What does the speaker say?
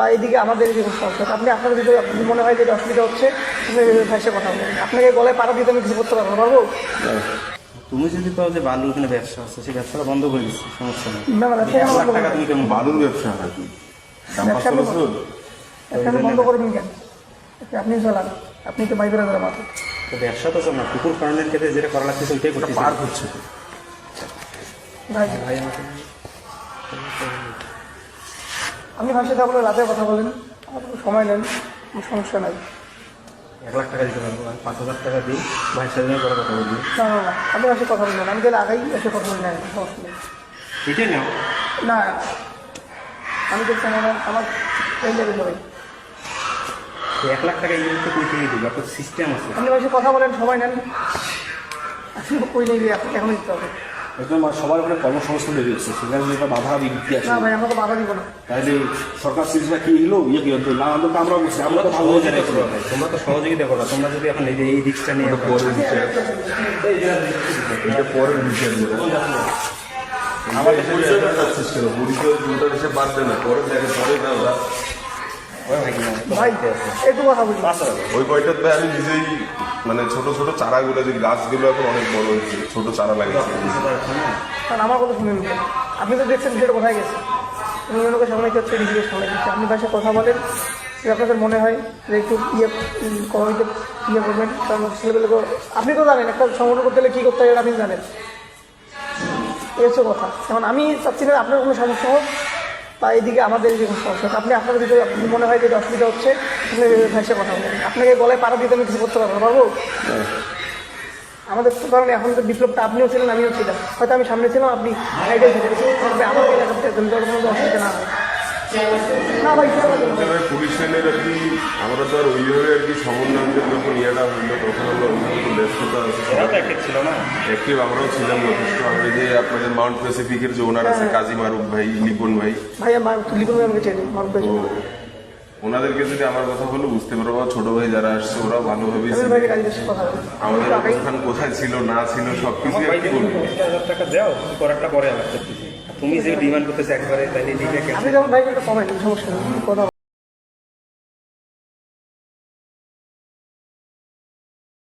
বা এইদিকে আমাদের এরকম সমস্যা আপনি আপনার যদি যদি মনে হয় যে এটা অসুবিধা হচ্ছে আপনি ভাইসে কথা বলুন। আপনাকে গলায় পাড়া দিতে আমি কিছু করতে পারব না, পারব তুমি যদি পাও যে বালু ওখানে ব্যবসা আছে সেই ব্যবসাটা বন্ধ করে দিচ্ছি সমস্যা নেই। না না টাকা তুমি কেমন বালুর ব্যবসা নাকি? ব্যবসা বন্ধ করবেন কেন? আপনি চালান আপনি তো বাইবেরা ধরে মাথা তো ব্যবসা তো না পুকুর কারণের ক্ষেত্রে যেটা করা লাগছে ওইটাই করতে পার হচ্ছে। ভাই ভাই আমাকে আপনি ভাইয়ের সাথে আপনার রাতে কথা বলেন। আমার সময় নেন কোনো সমস্যা নাই। এক লাখ টাকা দিতে পারব আমি পাঁচ হাজার টাকা দিই ভাইয়ের সাথে করে কথা বলবি না না না আপনি ভাইয়ের কথা বলবেন আমি গেলে আগেই এসে কথা বলে নেন সমস্যা নেই। এটাই নাও। না আমি দেখছি আমার আমার এই লেভেল হবে এক লাখ টাকা তো কই থেকে দিবি? আপনার সিস্টেম আছে। আপনি সাথে কথা বলেন সময় নেন। আপনি কই নেই এখন দিতে হবে। একদম সবার ওখানে কর্মসংস্থান বেরিয়ে যাচ্ছে সেখানে যদি একটা বাধা বিবৃতি আছে না ভাই আমরা বাধা দিব না তাহলে সরকার সিরিজটা কি হলো ইয়ে কি হতো না আমরা আমরা বুঝছি আমরা তো ভালো করব তোমরা তো সহযোগিতা করবা তোমরা যদি এখন এই যে এই রিক্সটা নিয়ে পরে এটা পরে বিচার আমার পরিচয় পাচ্ছিস কেন পরিচয় দুটার হিসেবে বাদ দে না পরে দেখে পরে না ভাই একটু কথা বলুন ওই কয়টাতে আমি নিজেই মানে ছোট ছোট চারাগুলো, যে গাছগুলো এখন অনেক বড় হয়েছে, ছোট চারা লাগিয়েছে। আমার কথা শুনে নিতেন আপনি তো দেখছেন বিষয়টা কোথায় গেছে। অন্যকে সামনে হচ্ছে নিজেকে সামনে আপনি ভাষা কথা বলেন, যে আপনাদের মনে হয় যে একটু ইয়ে কমিতে ইয়ে করবেন, কারণ ছেলেপেলেকে, আপনি তো জানেন, একটা সংগঠন করতে গেলে কী করতে এটা আপনি জানেন। এই হচ্ছে কথা। এখন আমি চাচ্ছি না আপনার কোনো সমস্যা হোক বা এইদিকে আমাদের যে সমস্যা। আপনি আপনার আপনি মনে হয় যে অসুবিধা হচ্ছে? আপনি ভ্যাসে কথা বলেন। আপনাকে গলায় পাড়া দিতে আমি কিছু করতে পারব পারব আমাদের তো কারণ এখন তো বিপ্লবটা আপনিও ছিলেন, আমিও ছিলাম। হয়তো আমি সামনে ছিলাম, আপনি সাইডে আমার এলাকাতে কোনো অসুবিধা না হয়। পুলিশ লাইনের আর কি আমরা তো আর ওইভাবে আর কি সমন্বয়নের যখন ইয়েটা হইল তখন হলো ওইভাবে তো ব্যস্ততা অ্যাক্টিভ আমরাও ছিলাম যথেষ্ট। আমরা যে আপনাদের মাউন্ট প্যাসিফিকের যে ওনার আছে কাজী মারুফ ভাই লিপন ভাই। ভাই আমার লিখুন আমাকে চেনে মারুফ ভাই ওনাদেরকে যদি আমার কথা বলে বুঝতে পারব বা ছোট ভাই যারা আসছে কথা বলি। আমাদের অবস্থান কোথায় ছিল না ছিল সবকিছু তুমি যে ডিমান্ড করতেছো একবারে তাহলে ঠিক আছে আমি যেমন ভাই, একটু কমেন সমস্যা কথা